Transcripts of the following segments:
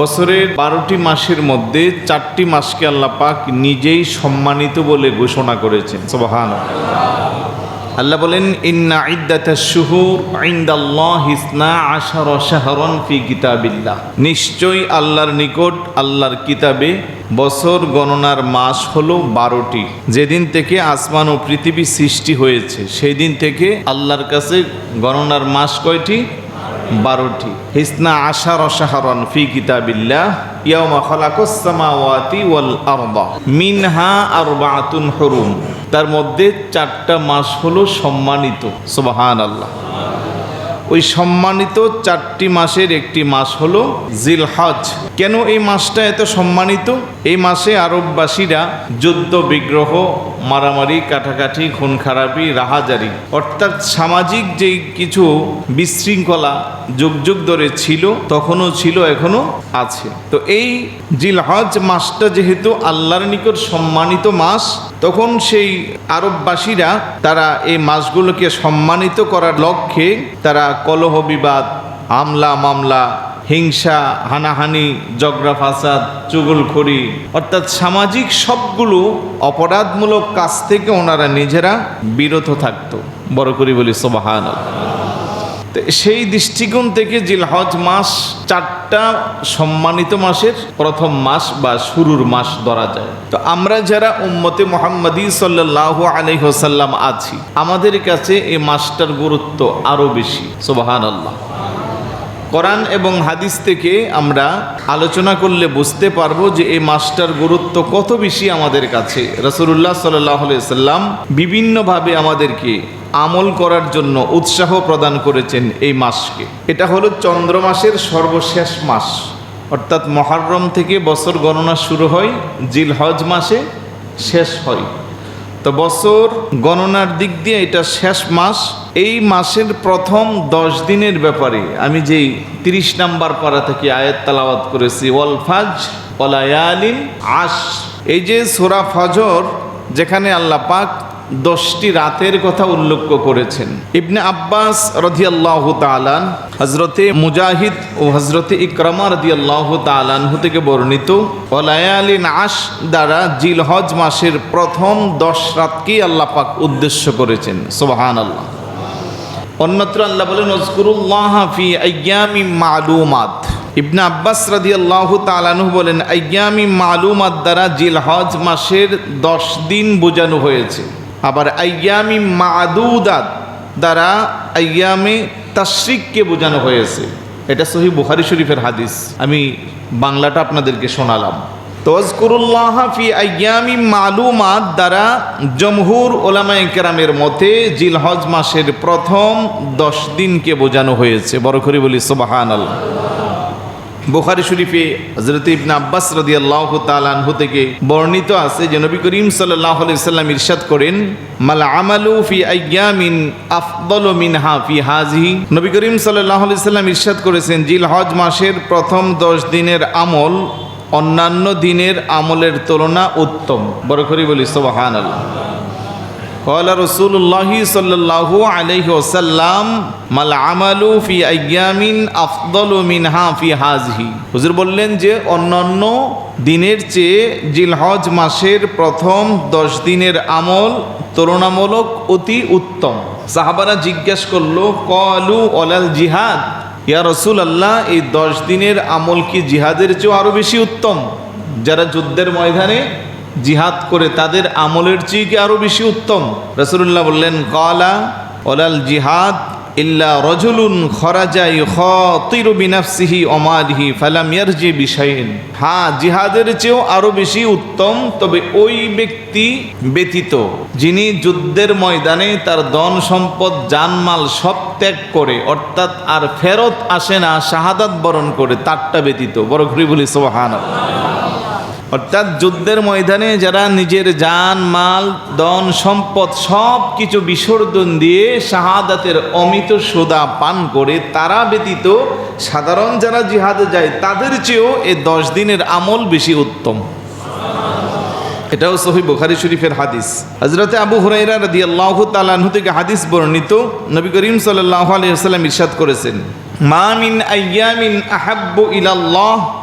বছরের বারোটি মাসের মধ্যে চারটি মাসকে আল্লাহ পাক নিজেই সম্মানিত বলে ঘোষণা করেছেন। সোবাহান আল্লাহ বলেন, ইন্না ইদ্দাতা শুহুর ইনদাল্লাহ হিসনা আশার শাহরন ফি কিতাবিল্লাহ। নিশ্চয়ই আল্লাহর নিকট আল্লাহর কিতাবে বছর গণনার মাস হলো বারোটি। যেদিন থেকে আসমান ও পৃথিবী সৃষ্টি হয়েছে সেই দিন থেকে আল্লাহর কাছে গণনার মাস কয়টি? বারোটি। হিসনা আশার অসাহারন ফি কিতাবিল্লাহ ইয়ামা খলাকুসামাওয়াতি ওয়াল আরদা। মিনহা আরবাআতুন হুরুম। তার মধ্যে চারটা মাস হলো সম্মানিত। সুবহানাল্লাহ। ওই সম্মানিত চারটি মাসের একটি মাস হলো জিলহজ। কেন এই মাসটা এত সম্মানিত? এই মাসে আরববাসীরা যুদ্ধ, বিগ্রহ, মারামারি, কাটাকাটি খুন খারাপি রাহাজারি অর্থাৎ সামাজিক যে কিছু বিশৃঙ্খলা যুগ যুগ ধরে ছিল, তখনও ছিল এখনও আছে। তো এই জিলহজ মাসটা যেহেতু আল্লাহর নিকট সম্মানিত মাস তখন সেই আরববাসীরা তারা এই মাছগুলোকে সম্মানিত করার লক্ষ্যে তারা কলহ বিবাদ আমলা মামলা, হিংসা, হানাহানি জগরা ফাসাদ, চুগলখড়ি, অর্থাৎ সামাজিক সবগুলো অপরাধমূলক কাজ থেকে ওনারা নিজেরা বিরত থাকতো। বড় করি বলি সোবাহান তো সেই দৃষ্টিকোণ থেকে জিলহজ মাস চারটা সম্মানিত মাসের প্রথম মাস বা শুরুর মাস ধরা যায়। তো আমরা যারা উম্মতে মোহাম্মদী সাল্লাহ আলহ্লাম আছি, আমাদের কাছে এই মাসটার গুরুত্ব আরও বেশি। সোবাহান আল্লাহ কোরআন এবং হাদিস থেকে আমরা আলোচনা করলে বুঝতে পারব যে এই মাসটার গুরুত্ব কত বেশি আমাদের কাছে। রসুল্লাহ সাল্লাহ সাল্লাম বিভিন্নভাবে আমাদেরকে আমল করার জন্য উৎসাহ প্রদান করেছেন এই মাসকে। এটা হলো চন্দ্র মাসের সর্বশেষ মাস। অর্থাৎ মহারম থেকে বছর গণনা শুরু হয় জিল হজ মাসে শেষ হয়। তো বছর গণনার দিক দিয়ে এটা শেষ মাস। এই মাসের প্রথম দশ দিনের ব্যাপারে আমি যেই তিরিশ নাম্বার পাড়া থেকে আয়াত তালাওয়াত করেছি, ওয়াল ফাজ ওলায়ালিন আশ এই যে সোরা ফজর, যেখানে আল্লাহ পাক দশটি রাতের কথা উল্লেখ করেছেন। ইবনে আব্বাস রদিয়াল্লাহ তালান হজরতে মুজাহিদ ও হজরতে ইকরামা রদিয়াল্লাহ তালানহু থেকে বর্ণিত ওলায়ালিন আশ দ্বারা জিলহজ মাসের প্রথম দশ রাতকেই আল্লাহ পাক উদ্দেশ্য করেছেন। সোবাহান আল্লাহ অন্যত্র আল্লাহ বলেন নজকুরুল্লাহ ফি আয়ামি মালুমাত। ইবনে আব্বাস রাদিয়াল্লাহু তাআলাহু বলেন আয়ামি মালুমাত দ্বারা জিলহজ মাসের দশ দিন বোঝানো হয়েছে। আবার আয়ামি মাদুদাত দ্বারা আয়ামে তাশরিককে বোঝানো হয়েছে। এটা সহি বুখারি শরীফের হাদিস। আমি বাংলাটা আপনাদেরকে শোনালাম। তজকুরুল্লাহ ফি আয়ামি মালুমাত দ্বারা জমহুর ওলামায়ে কেরামের মতে জিলহজ মাসের প্রথম দশ দিনকে বোঝানো হয়েছে। বড় করে বলি সোবাহান আল্লাহ বুখারি শরীফে হজরত ইবনা আব্বাস রদি আল্লাহ তালানহু থেকে বর্ণিত আছে যে নবী করিম সাল্লাহ সাল্লাম ইরশাদ করেন, মাল আমালু ফি আয়ামিন আফদল মিনহা ফি হাজি নবী করিম সাল্লাহ সাল্লাম ইরশাদ করেছেন, জিল হজ মাসের প্রথম দশ দিনের আমল অন্যান্য দিনের আমলের তুলনা উত্তম। বড় করে বলি সোবাহান আল্লাহ কলা রসুল্লাহি সাল্লাহু আলহি ওসাল্লাম মাল আমালু ফি আয়ামিন আফদল মিনহা ফি হাজহি হুজুর বললেন যে অন্যান্য দিনের চেয়ে জিলহজ মাসের প্রথম দশ দিনের আমল তুলনামূলক অতি উত্তম। সাহাবারা জিজ্ঞেস করল, কলু অলাল জিহাদ? ইয়া রসুল আল্লাহ এই দশ দিনের আমল কি জিহাদের চেয়েও আরও বেশি উত্তম? যারা যুদ্ধের ময়দানে জিহাদ করে তাদের আমলের চেয়ে কি আরও বেশি উত্তম? রসুল্লাহ বললেন, কলা ওলাল জিহাদ ইল্লা রজুলুন খরাজাই খতিরু বিনাফসিহি অমালিহি ফালাম ইয়ারজি বিষয়ন হ্যাঁ জিহাদের চেয়েও আরও বেশি উত্তম, তবে ওই ব্যক্তি ব্যতীত, যিনি যুদ্ধের ময়দানে তার ধন সম্পদ, জানমাল সব ত্যাগ করে, অর্থাৎ আর ফেরত আসে না, শাহাদাত বরণ করে, তারটা ব্যতীত। বড় ঘুরি বলি সোহান অর্থাৎ যুদ্ধের ময়দানে যারা নিজের জান, মাল দন সম্পদ সব কিছু বিসর্জন দিয়ে শাহাদাতের অমিত সোদা পান করে, তারা ব্যতীত সাধারণ যারা জিহাদে যায়, তাদের চেয়েও এই দশ দিনের আমল বেশি উত্তম। এটাও সহি বুখারি শরীফের হাদিস। হজরতে আবু হুরাইরা রাদি আল্লাহ তালাহু থেকে হাদিস বর্ণিত, নবী করিম সাল্লাহ আলিয়াল্লাম ইরশাদ করেছেন, মা মিন আয়ামিন আহাব্বু ইলাল্লাহ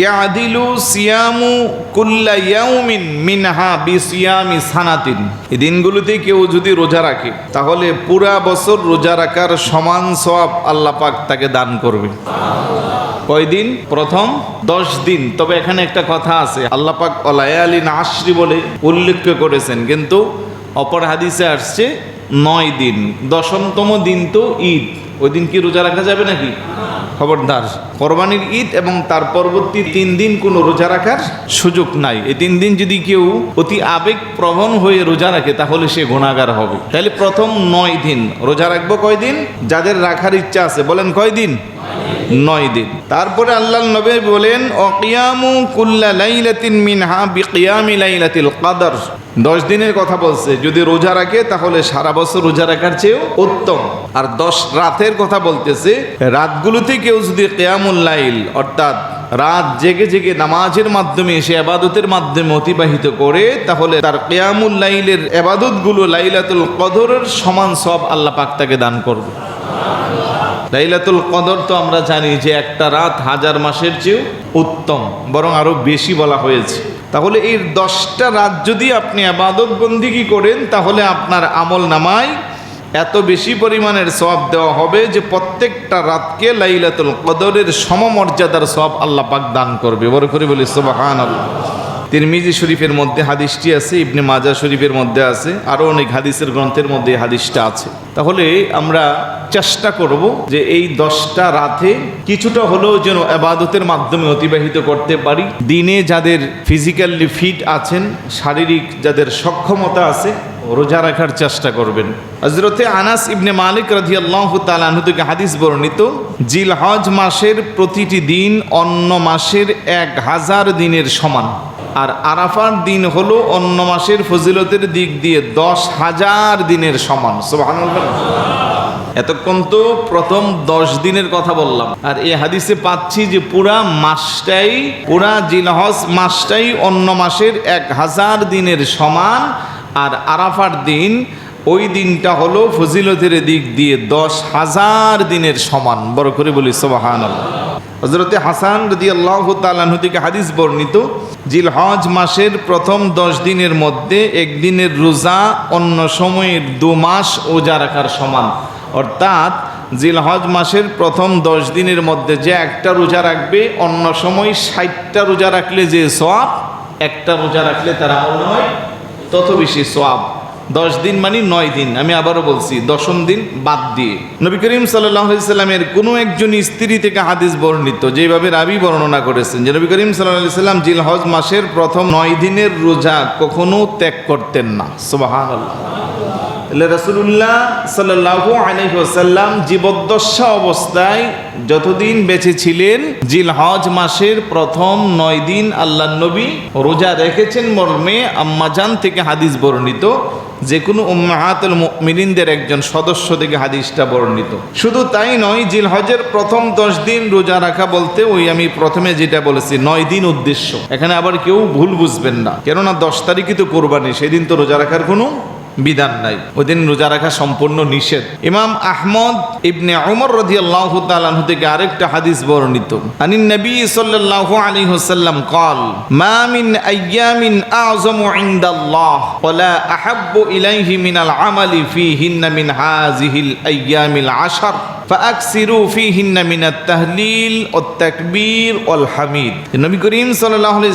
ইয়াদিলু সিয়ামু কুল্লা ইয়াউমিন মিনহা বি সিয়ামি সানাতিন। এই দিনগুলোতে কেউ যদি রোজা রাখে, তাহলে পুরা বছর রোজা রাখার সমান সওয়াব আল্লাহ পাক তাকে দান করবে। কয়দিন প্রথম দশ দিন। তবে এখানে একটা কথা আছে, আল্লাহ পাক অলায়ালি নাসরি বলে উল্লেখ করেছেন, কিন্তু অপর হাদিসে আসছে নয় দিন। দশমতম দিন তো ঈদ। ওই দিন কি রোজা রাখা যাবে নাকি? খবরদার। কোরবানির ঈদ এবং তার পরবর্তী তিন দিন কোনো রোজা রাখার সুযোগ নাই। এই তিন দিন যদি কেউ অতি আবেগ প্রবণ হয়ে রোজা রাখে, তাহলে সে গুণাগার হবে। তাহলে প্রথম নয় দিন। রোজা রাখব কয়দিন? যাদের রাখার ইচ্ছা আছে, বলেন কয়দিন? নয় দিন। তারপরে আল্লাহ নবী বলেন, অকিয়ামু কুল্লা লাইলাতিন মিনহা বিকিয়ামি লাইলাতিল কাদর। দশ দিনের কথা বলছে, যদি রোজা রাখে তাহলে সারা বছর রোজা রাখার চেয়েও উত্তম। আর দশ রাতের কথা বলতেছে, রাতগুলোতে কেউ যদি কেয়ামুল লাইল, অর্থাৎ রাত জেগে জেগে নামাজের মাধ্যমে সে আবাদতের মাধ্যমে অতিবাহিত করে, তাহলে তার কেয়ামুল লাইলের আবাদতগুলো লাইলাতুল কদরের সমান সব আল্লাহ পাক তাকে দান করবে। লাইলাতুল কদর তো আমরা জানি যে একটা রাত হাজার মাসের চেয়েও উত্তম, বরং আরও বেশি বলা হয়েছে। তাহলে এই দশটা রাত যদি আপনি আবাদত বন্দিগি করেন, তাহলে আপনার আমল নামায় এত বেশি পরিমাণের সব দেওয়া হবে যে প্রত্যেকটা রাতকে লাইলাতুল কদরের সমমর্যাদার সব আল্লাহ পাক দান করবে। বড় করে বলি সুবাহান আল্লাহ তিরমিজি শরীফের মধ্যে হাদিসটি আছে, ইবনে মাজা শরীফের মধ্যে আছে আরও অনেক হাদিসের গ্রন্থের মধ্যে হাদিসটা আছে। তাহলে আমরা চেষ্টা করব যে এই দশটা রাতে কিছুটা হলেও যেন আবাদতের মাধ্যমে অতিবাহিত করতে পারি। দিনে যাদের ফিজিক্যালি ফিট আছেন, শারীরিক যাদের সক্ষমতা আছে, রোজা রাখার চেষ্টা করবেন। হজরতে আনাস ইবনে মালিক রাজি আল্লাহ তালাহু থেকে হাদিস বর্ণিত জিল হজ মাসের প্রতিটি দিন অন্য মাসের এক হাজার দিনের সমান। আর আরাফার দিন হলো অন্য মাসের ফজিলতের দিক দিয়ে দশ হাজার দিনের সমান। সুবহানাল্লাহ। এতক্ষণ তো প্রথম দশ দিনের কথা বললাম। আর এই হাদিসে পাচ্ছি যে পুরা মাসটাই, পুরা জিলহজ মাসটাই অন্য মাসের এক হাজার দিনের সমান, আর আরাফার দিন, ওই দিনটা হলো ফজিলতের দিক দিয়ে দশ হাজার দিনের সমান। বড় করে বলি সোবাহান হজরতে হাসান রদি আল্লাহ তালাহু থেকে হাদিস বর্ণিত জিল হজ মাসের প্রথম দশ দিনের মধ্যে একদিনের রোজা অন্য সময়ের দু মাস ওজা রাখার সমান। অর্থাৎ জিলহজ মাসের প্রথম দশ দিনের মধ্যে যে একটা রোজা রাখবে, অন্য সময় ষাটটা রোজা রাখলে যে সোয়াব একটা রোজা রাখলে তার আমল নয় তত বেশি সোয়াব দশ দিন মানে নয় দিন, আমি আবারও বলছি, দশম দিন বাদ দিয়ে। নবী করিম সাল্লামের কোনো একজন স্ত্রী থেকে হাদিস বর্ণিত, যেভাবে রাবি বর্ণনা করেছেন যে নবী করিম সাল্লাহ সাল্লাম জিল হজ মাসের প্রথম নয় দিনের রোজা কখনো ত্যাগ করতেন না। তাহলে রসুল্লাহ সাল্লাহু আলহিহাসাল্লাম জীবদ্দশা অবস্থায় যতদিন বেঁচে ছিলেন জিল হজ মাসের প্রথম নয় দিন আল্লাহ নবী রোজা রেখেছেন মর্মে আম্মাজান থেকে হাদিস বর্ণিত যে কোনো উম্মাহাতুল মিনিনদের একজন সদস্য থেকে হাদিসটা বর্ণিত। শুধু তাই নয় জিল হজের প্রথম দশ দিন রোজা রাখা বলতে ওই আমি প্রথমে যেটা বলেছি, নয় দিন উদ্দেশ্য। এখানে আবার কেউ ভুল বুঝবেন না। কেননা দশ তারিখই তো কোরবানি, সেদিন তো রোজা রাখার কোনো বিধান নাই। ওই দিন রোজা রাখা সম্পূর্ণ নিষেধ। ইমাম আহমদ ইবনে অমর রদি আল্লাহ থেকে আরেকটা হাদিস বর্ণিত। আনি নবী সাল্লাহ আলী হোসাল্লাম কল, মা মিন আজম আযম ইনদাল্লাহ, ওয়ালা আহাব্বু ইলাইহি মিনাল আমালি মিন ফাকসিরু ফিহিন্না তাহলিল ও তাকবীর অল হামিদ। নবী করিম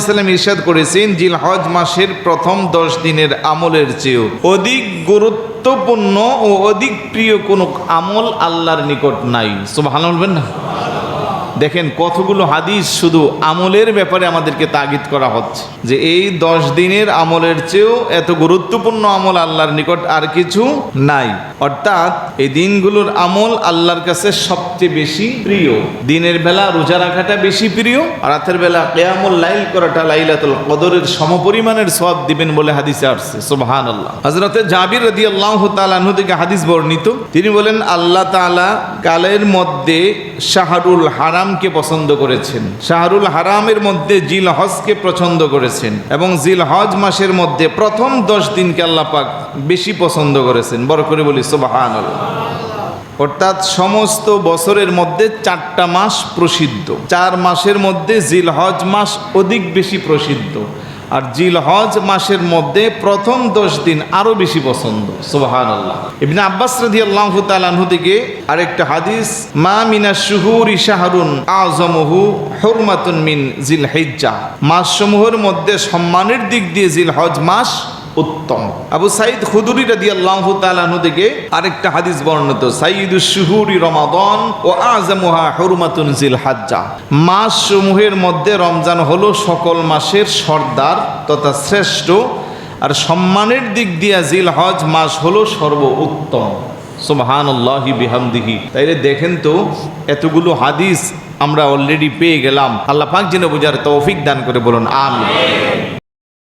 ইসলাম ইরশাদ করেছেন, জিল হজ মাসের প্রথম দশ দিনের আমলের চেয়েও অধিক গুরুত্বপূর্ণ ও অধিক প্রিয় কোনো আমল আল্লাহর নিকট নাই। সব ভালো না? দেখেন কতগুলো হাদিস শুধু আমলের ব্যাপারে আমাদেরকে তাগিদ করা হচ্ছে। যে এই দশ দিনের আমলের চেয়েও এত গুরুত্বপূর্ণ আমল আল্লাহর নিকট আর কিছু নাই। অর্থাৎ এই দিনগুলোর আমল আল্লাহর কাছে সবচেয়ে বেশি প্রিয়। দিনের বেলা রোজা রাখাটা বেশি প্রিয়, রাতের বেলা কেয়ামুল লাইল করাটা লাইলাতুল কদরের সমপরিমাণের সব দিবেন বলে হাদিসে আসছে। সুবহান আল্লাহ হজরতে জাবির রদি আল্লাহ তালাহু থেকে হাদিস বর্ণিত। তিনি বলেন, আল্লাহ তাআলা কালের মধ্যে শাহরুল হারামকে পছন্দ করেছেন। শাহরুল হারামের মধ্যে জিল হজকে পছন্দ করেছেন এবং জিল হজ মাসের মধ্যে প্রথম দশ দিনকে আল্লাহ পাক বেশি পছন্দ করেছেন। বড় করে বলি সোবাহান অর্থাৎ সমস্ত বছরের মধ্যে চারটা মাস প্রসিদ্ধ। চার মাসের মধ্যে জিল হজ মাস অধিক বেশি প্রসিদ্ধ। আর জিল হজ মাসের মধ্যে প্রথম দশ দিন আরও বেশি পছন্দ। সোহান আল্লাহ ইবিন আব্বাস রাদি আল্লাহ তালাহু থেকে আরেকটা হাদিস, মা মিনা শুহুর ইশাহরুন আজমহু হরমাতুন মিন জিল হেজ্জা মাসসমূহের মধ্যে সম্মানের দিক দিয়ে জিল হজ মাস উত্তম। আবু সাইদ খুদুরি রাদি আল্লাহ তালাহু থেকে আরেকটা হাদিস বর্ণিত সাইদুস শুহুরি রমাদন ও আজমুহা হরমাতুন জিল হাজ্জা মাস সমূহের মধ্যে রমজান হলো সকল মাসের সর্দার তথা শ্রেষ্ঠ, আর সম্মানের দিক দিয়া জিল হজ মাস হলো সর্ব উত্তম বিহামদিহি। তাইলে দেখেন তো, এতগুলো হাদিস আমরা অলরেডি পেয়ে গেলাম। আল্লাহ পাক যেন বোঝার তৌফিক দান করে বলুন, আমিন।